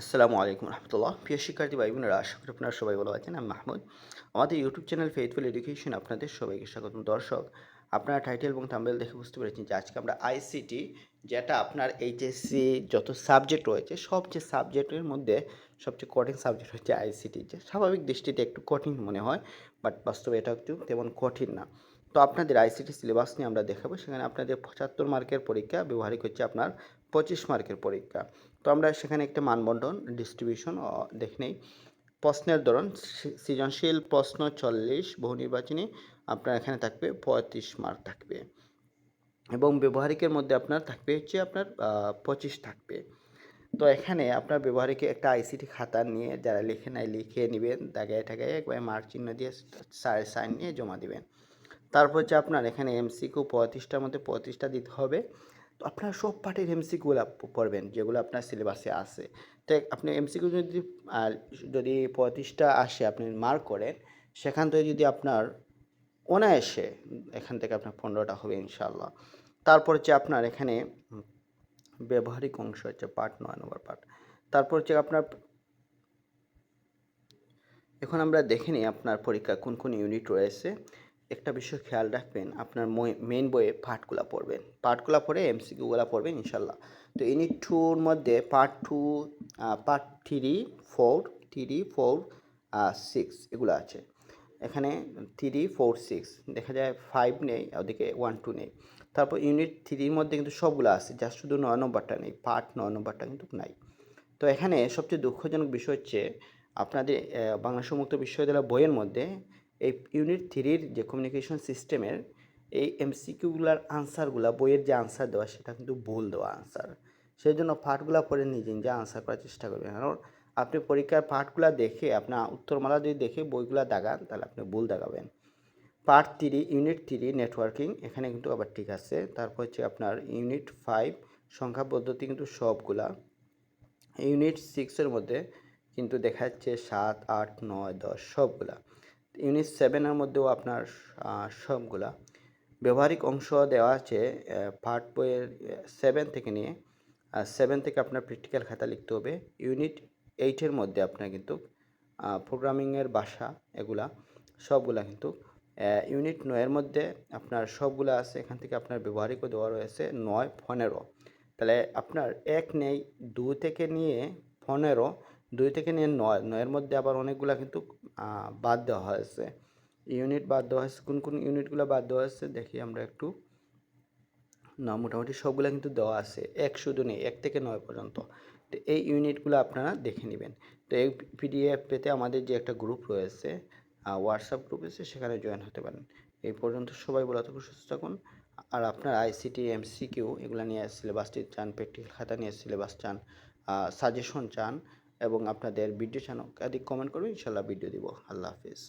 আসসালামু আলাইকুম রহমতুল্লাহ। প্রিয় শিক্ষার্থী ভাই বোনেরা, আশা করি আপনারা সবাই ভালো আছেন। আমি মাহমুদ। আমাদের ইউটিউব চ্যানেল ফেথফুল এডুকেশন আপনাদের সবাইকে স্বাগতম। দর্শক, আপনারা টাইটেল এবং থাম্বেল দেখে বুঝতে পেরেছেন যে আজকে আমরা আইসিটি যেটা আপনার এইচএসসি যত সাবজেক্ট রয়েছে সবচেয়ে সাবজেক্টের মধ্যে সবচেয়ে কঠিন সাবজেক্ট হচ্ছে আইসিটি যে স্বাভাবিক দৃষ্টিতে একটু কঠিন মনে হয় বাট বাস্তবে এটা একটু তেমন কঠিন না। তো আপনাদের আইসিটি সিলেবাস নিয়ে আমরা দেখাবো। সেখানে আপনাদের পঁচাত্তর মার্কের পরীক্ষা ব্যবহারিক হচ্ছে আপনার পঁচিশ মার্কের পরীক্ষা। তো আমরা সেখানে একটা মানবন্টন ডিস্ট্রিবিউশন দেখে নেই। প্রশ্নের ধরন সৃজনশীল প্রশ্ন চল্লিশ, বহু নির্বাচনী, আপনার এখানে থাকবে পঁয়ত্রিশ মার্ক থাকবে। এবং ব্যবহারিকের মধ্যে আপনার থাকবে হচ্ছে আপনার পঁচিশ থাকবে। তো এখানে আপনার ব্যবহারিকে একটা আইসিটি খাতা নিয়ে যারা লিখে নেয় লিখে নেবেন, দাগায় ঠাগায় একবার মার্ক চিহ্ন দিয়ে সাড়ে সাইন নিয়ে জমা দিবেন। তারপর হচ্ছে আপনার এখানে এমসিকিউ পঁয়ত্রিশটার মধ্যে পঁয়ত্রিশটা দিতে হবে। তো আপনার সব পার্টির এমসিকিউগুলো পড়বেন, যেগুলো আপনার সিলেবাসে আছে। তো আপনি এমসিকিউ যদি যদি পঁয়ত্রিশটা আসে, আপনি মার্ক করেন, সেখান থেকে যদি আপনার অনায়াসে এখান থেকে আপনার পনেরোটা হবে ইনশাল্লাহ তারপর হচ্ছে আপনার এখানে ব্যবহারিক অংশ হচ্ছে পার্ট নয় নম্বর পার্ট তারপর হচ্ছে আপনার এখন আমরা দেখে নিই আপনার পরীক্ষা কোন কোন ইউনিট রয়েছে। একটা বিষয় খেয়াল রাখবেন আপনার মেইন বইয়ে পার্টগুলো পড়বেন। পার্টগুলো পড়ে এমসিকিউগুলো পড়বেন ইনশাল্লাহ। তো ইউনিট টুর মধ্যে part two part three four three four six এগুলো আছে। এখানে থ্রি ফোর সিক্স দেখা যায় ফাইভ নেই ওদিকে ওয়ান টু নেই। তারপর ইউনিট থ্রির মধ্যে কিন্তু সবগুলো আছে যা শুধু নয় নম্বরটা নেই পার্ট নয় নম্বরটা কিন্তু নাই। তো এখানে সবচেয়ে দুঃখজনক বিষয় হচ্ছে আপনাদের আহ, বাংলাদেশ মুক্ত বিশ্ববিদ্যালয় বইয়ের মধ্যে এই ইউনিট থ্রির যে কমিউনিকেশন সিস্টেমের এই এমসিকিউগুলার আনসারগুলা বইয়ের যে আনসার দেওয়া, সেটা কিন্তু ভুল দেওয়া আনসার সেই জন্য পাঠগুলা পড়ে নিজে নিজে আনসার করার চেষ্টা করবেন। কারণ আপনি পরীক্ষার পাঠগুলা দেখে, আপনার উত্তরমালা যদি দেখে বইগুলা দাগান, তাহলে আপনি ভুল দাগাবেন। Part three unit three networking এখানে কিন্তু আবার ঠিক আছে। তারপর হচ্ছে আপনার ইউনিট ফাইভ সংখ্যা পদ্ধতি কিন্তু সবগুলা। ইউনিট সিক্সের মধ্যে কিন্তু দেখা যাচ্ছে সাত, আট, নয়, দশ, সবগুলা। ইউনিট সেভেনের মধ্যেও আপনার সবগুলা ব্যবহারিক অংশ দেওয়া আছে পার্ট বইয়ের সেভেন থেকে নিয়ে সেভেন থেকে আপনার প্র্যাকটিক্যাল খাতা লিখতে হবে। ইউনিট এইটের মধ্যে আপনার কিন্তু প্রোগ্রামিংয়ের ভাষা এগুলা, সবগুলা কিন্তু ইউনিট নয়ের মধ্যে আপনার সবগুলা আছে, এখান থেকে আপনার ব্যবহারিকও দেওয়া রয়েছে নয়, পনেরো। তাহলে আপনার এক নেই দুই থেকে নিয়ে, পনেরো, দুই থেকে নিয়ে নয়, নয়ের মধ্যে আবার অনেকগুলা কিন্তু বাদ দেওয়া হয়েছে। ইউনিট বাদ দেওয়া হয়েছে, কোন কোন ইউনিটগুলো বাদ দেওয়া হয়েছে দেখি আমরা একটু। না, মোটামুটি সবগুলো কিন্তু দেওয়া আছে, এক শুধু নেই, এক থেকে নয় পর্যন্ত। তো এই ইউনিটগুলো আপনারা দেখে নেবেন। তো এই পিডিএফ পেতে আমাদের যে একটা গ্রুপ রয়েছে হোয়াটসঅ্যাপ গ্রুপ আছে, সেখানে জয়েন হতে পারেন। এই পর্যন্ত সবাই বলা থাকুন, সুস্থ থাকুন। আর আপনার আইসিটি এমসিকিউ এগুলো নিয়ে সিলেবাসটি চান প্র্যাকটিক্যাল খাতা নিয়ে সিলেবাস চান সাজেশন চান এবং আপনাদের ভিডিও চান একাধিক কমেন্ট করবেন ইনশাল্লাহ ভিডিও দিব। আল্লাহ হাফিজ।